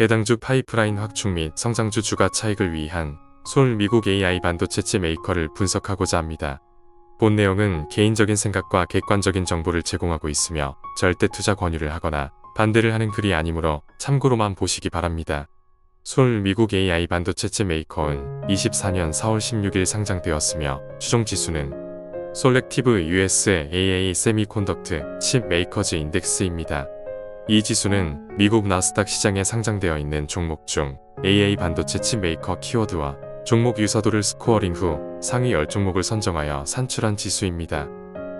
배당주 파이프라인 확충 및 성장주 주가 차익을 위한 솔 미국 AI 반도체 칩 메이커를 분석하고자 합니다. 본 내용은 개인적인 생각과 객관적인 정보를 제공하고 있으며 절대 투자 권유를 하거나 반대를 하는 글이 아니므로 참고로만 보시기 바랍니다. 솔 미국 AI 반도체 칩 메이커는 24년 4월 16일 상장되었으며 추종 지수는 솔렉티브 US AA 세미콘덕트 칩 메이커즈 인덱스입니다. 이 지수는 미국 나스닥 시장에 상장되어 있는 종목 중 AA 반도체 칩 메이커 키워드와 종목 유사도를 스코어링 후 상위 10종목을 선정하여 산출한 지수입니다.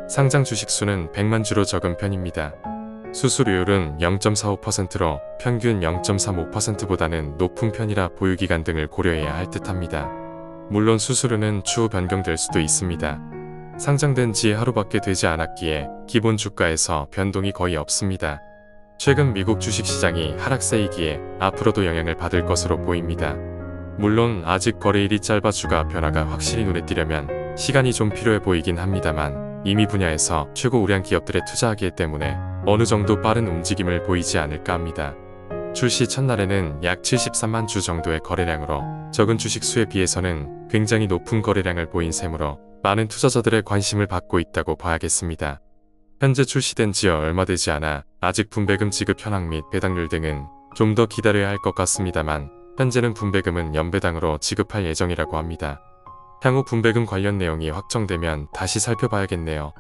상장 주식수는 100만 주로 적은 편입니다. 수수료율은 0.45%로 평균 0.35%보다는 높은 편이라 보유기간 등을 고려해야 할 듯합니다. 물론 수수료는 추후 변경될 수도 있습니다. 상장된 지 하루밖에 되지 않았기에 기본 주가에서 변동이 거의 없습니다. 최근 미국 주식시장이 하락세이기에 앞으로도 영향을 받을 것으로 보입니다. 물론 아직 거래일이 짧아 주가 변화가 확실히 눈에 띄려면 시간이 좀 필요해 보이긴 합니다만 이미 분야에서 최고 우량 기업들에 투자하기 때문에 어느 정도 빠른 움직임을 보이지 않을까 합니다. 출시 첫날에는 약 73만 주 정도의 거래량으로 적은 주식 수에 비해서는 굉장히 높은 거래량을 보인 셈으로 많은 투자자들의 관심을 받고 있다고 봐야겠습니다. 현재 출시된 지 얼마 되지 않아 아직 분배금 지급 현황 및 배당률 등은 좀 더 기다려야 할 것 같습니다만 현재는 분배금은 연배당으로 지급할 예정이라고 합니다. 향후 분배금 관련 내용이 확정되면 다시 살펴봐야겠네요.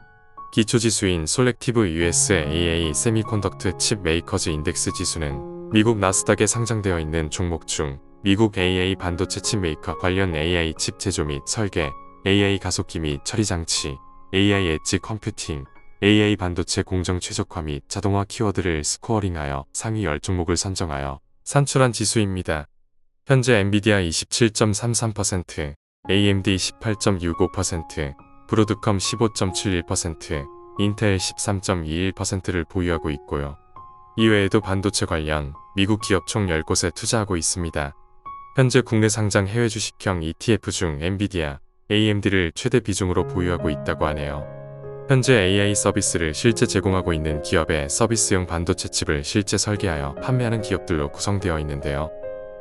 기초지수인 솔렉티브 US AA 세미콘덕트 칩 메이커즈 인덱스 지수는 미국 나스닥에 상장되어 있는 종목 중 미국 AA 반도체 칩 메이커 관련 AI 칩 제조 및 설계, AI 가속기 및 처리 장치, AI 엣지 컴퓨팅, AI 반도체 공정 최적화 및 자동화 키워드를 스코어링하여 상위 10종목을 선정하여 산출한 지수입니다. 현재 엔비디아 27.33%, AMD 18.65%, 브로드컴 15.71%, 인텔 13.21%를 보유하고 있고요. 이외에도 반도체 관련 미국 기업 총 10곳에 투자하고 있습니다. 현재 국내 상장 해외 주식형 ETF 중 엔비디아, AMD를 최대 비중으로 보유하고 있다고 하네요. 현재 AI 서비스를 실제 제공하고 있는 기업의 서비스용 반도체 칩을 실제 설계하여 판매하는 기업들로 구성되어 있는데요.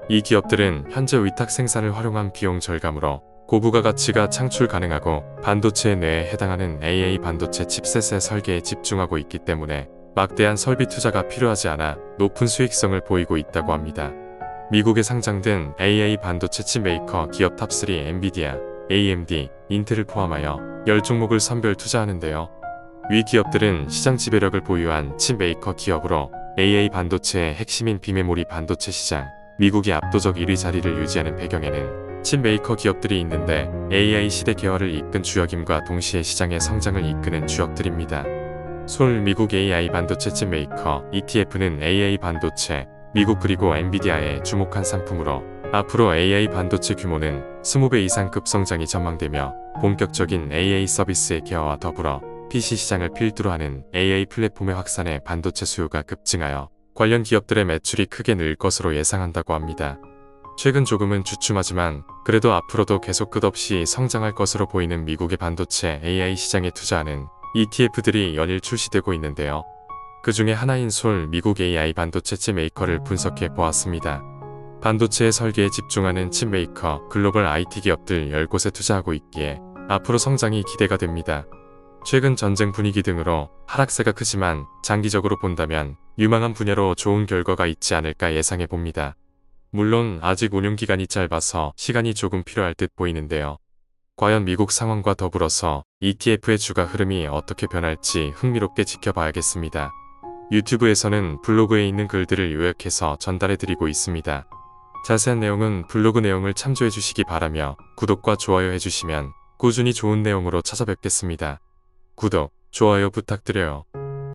이 기업들은 현재 위탁 생산을 활용한 비용 절감으로 고부가 가치가 창출 가능하고 반도체 내에 해당하는 AA 반도체 칩셋의 설계에 집중하고 있기 때문에 막대한 설비 투자가 필요하지 않아 높은 수익성을 보이고 있다고 합니다. 미국에 상장된 AA 반도체 칩 메이커 기업 탑3 엔비디아, AMD, 인텔을 포함하여 10종목을 선별 투자하는데요. 위 기업들은 시장 지배력을 보유한 칩 메이커 기업으로 AA 반도체의 핵심인 비메모리 반도체 시장, 미국이 압도적 1위 자리를 유지하는 배경에는 칩 메이커 기업들이 있는데 AI 시대 개화를 이끈 주역임과 동시에 시장의 성장을 이끄는 주역들입니다. 솔 미국 AI 반도체 칩 메이커 ETF는 AI 반도체, 미국 그리고 엔비디아에 주목한 상품으로 앞으로 AI 반도체 규모는 20배 이상 급성장이 전망되며 본격적인 AI 서비스의 개화와 더불어 PC 시장을 필두로 하는 AI 플랫폼의 확산에 반도체 수요가 급증하여 관련 기업들의 매출이 크게 늘 것으로 예상한다고 합니다. 최근 조금은 주춤하지만 그래도 앞으로도 계속 끝없이 성장할 것으로 보이는 미국의 반도체 AI 시장에 투자하는 ETF들이 연일 출시되고 있는데요. 그 중에 하나인 솔 미국 AI 반도체 칩 메이커를 분석해 보았습니다. 반도체의 설계에 집중하는 칩 메이커 글로벌 IT 기업들 10곳에 투자하고 있기에 앞으로 성장이 기대가 됩니다. 최근 전쟁 분위기 등으로 하락세가 크지만 장기적으로 본다면 유망한 분야로 좋은 결과가 있지 않을까 예상해 봅니다. 물론 아직 운용 기간이 짧아서 시간이 조금 필요할 듯 보이는데요. 과연 미국 상황과 더불어서 ETF의 주가 흐름이 어떻게 변할지 흥미롭게 지켜봐야겠습니다. 유튜브에서는 블로그에 있는 글들을 요약해서 전달해 드리고 있습니다. 자세한 내용은 블로그 내용을 참조해 주시기 바라며 구독과 좋아요 해주시면 꾸준히 좋은 내용으로 찾아뵙겠습니다. 구독, 좋아요 부탁드려요.